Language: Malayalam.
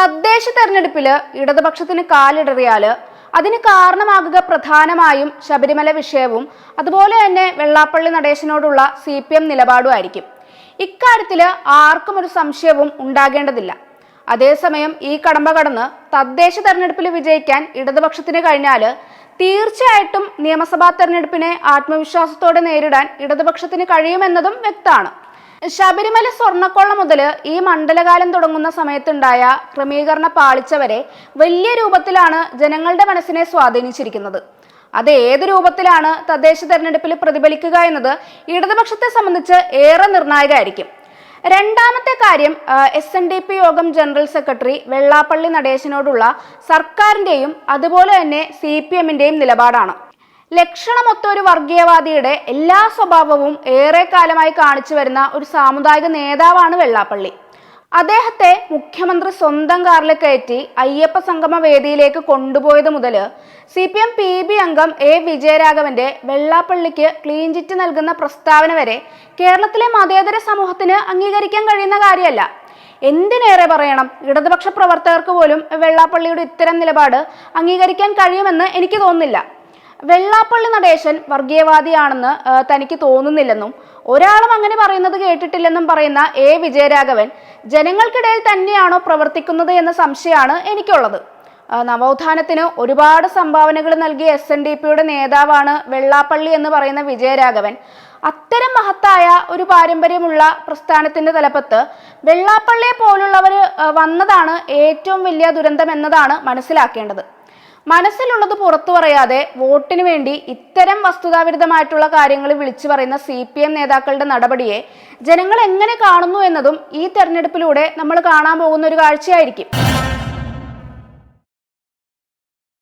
തദ്ദേശ തെരഞ്ഞെടുപ്പിൽ ഇടതുപക്ഷത്തിന് കാലിടറിയാൽ അതിന് കാരണമാകുക പ്രധാനമായും ശബരിമല വിഷയവും അതുപോലെ തന്നെ വെള്ളാപ്പള്ളി നടേശനോടുള്ള സി പി എം നിലപാടും ആയിരിക്കും. ഇക്കാര്യത്തിൽ ആർക്കും ഒരു സംശയവും ഉണ്ടാകേണ്ടതില്ല. അതേസമയം ഈ കടമ്പ കടന്ന് തദ്ദേശ തെരഞ്ഞെടുപ്പിൽ വിജയിക്കാൻ ഇടതുപക്ഷത്തിന് കഴിഞ്ഞാൽ തീർച്ചയായിട്ടും നിയമസഭാ തെരഞ്ഞെടുപ്പിനെ ആത്മവിശ്വാസത്തോടെ നേരിടാൻ ഇടതുപക്ഷത്തിന് കഴിയുമെന്നതും വ്യക്തമാണ്. ശബരിമല സ്വർണക്കൊള്ള മുതൽ ഈ മണ്ഡലകാലം തുടങ്ങുന്ന സമയത്തുണ്ടായ ക്രമീകരണ പാളിച്ച വരെ വലിയ രൂപത്തിലാണ് ജനങ്ങളുടെ മനസ്സിനെ സ്വാധീനിച്ചിരിക്കുന്നത്. അത് ഏത് രൂപത്തിലാണ് തദ്ദേശ തെരഞ്ഞെടുപ്പിൽ പ്രതിഫലിക്കുക എന്നത് ഇടതുപക്ഷത്തെ സംബന്ധിച്ച് ഏറെ നിർണായകമായിരിക്കും. രണ്ടാമത്തെ കാര്യം S N D P Yogam general secretary Vellappally നടേശനോടുള്ള സർക്കാരിന്റെയും അതുപോലെ തന്നെ സി പി എമ്മിന്റെയും നിലപാടാണ്. ലക്ഷണമൊത്ത ഒരു വർഗീയവാദിയുടെ എല്ലാ സ്വഭാവവും ഏറെക്കാലമായി കാണിച്ചു വരുന്ന ഒരു സാമുദായിക നേതാവാണ് വെള്ളാപ്പള്ളി. അദ്ദേഹത്തെ മുഖ്യമന്ത്രി സ്വന്തം കാറിൽ കയറ്റി അയ്യപ്പ സംഗമ വേദിയിലേക്ക് കൊണ്ടുപോയത് മുതൽ C P M P B അംഗം എ വിജയരാഘവന്റെ വെള്ളാപ്പള്ളിക്ക് ക്ലീൻ ചിറ്റ് നൽകുന്ന പ്രസ്താവന വരെ കേരളത്തിലെ മതേതര സമൂഹത്തിന് അംഗീകരിക്കാൻ കഴിയുന്ന കാര്യമല്ല. എന്തിനേറെ പറയണം? ഇടതുപക്ഷ പ്രവർത്തകർക്ക് പോലും വെള്ളാപ്പള്ളിയുടെ ഇത്തരം നിലപാട് അംഗീകരിക്കാൻ കഴിയുമെന്ന് എനിക്ക് തോന്നുന്നില്ല. വെള്ളാപ്പള്ളി നടേശൻ വർഗീയവാദിയാണെന്ന് തനിക്ക് തോന്നുന്നില്ലെന്നും ഒരാളും അങ്ങനെ പറയുന്നത് കേട്ടിട്ടില്ലെന്നും പറയുന്ന എ. വിജയരാഘവൻ ജനങ്ങൾക്കിടയിൽ തന്നെയാണോ പ്രവർത്തിക്കുന്നത് എന്ന സംശയമാണ് എനിക്കുള്ളത്. നവോത്ഥാനത്തിന് ഒരുപാട് സംഭാവനകൾ നൽകിയ എസ് എൻ ഡി പിയുടെ നേതാവാണ് വെള്ളാപ്പള്ളി എന്ന് പറയുന്ന വിജയരാഘവൻ. അത്തരം മഹത്തായ ഒരു പാരമ്പര്യമുള്ള പ്രസ്ഥാനത്തിന്റെ തലപ്പത്ത് വെള്ളാപ്പള്ളിയെ പോലുള്ളവർ വന്നതാണ് ഏറ്റവും വലിയ ദുരന്തം എന്നതാണ് മനസ്സിലാക്കേണ്ടത്. മനസ്സിലുള്ളത് പുറത്തു പറയാതെ വോട്ടിന് വേണ്ടി ഇത്തരം വസ്തുതാവിരുദ്ധമായിട്ടുള്ള കാര്യങ്ങൾ വിളിച്ചു പറയുന്ന സി പി എം നേതാക്കളുടെ നടപടിയെ ജനങ്ങൾ എങ്ങനെ കാണുന്നു എന്നതും ഈ തെരഞ്ഞെടുപ്പിലൂടെ നമ്മൾ കാണാൻ പോകുന്ന ഒരു കാഴ്ചയായിരിക്കും.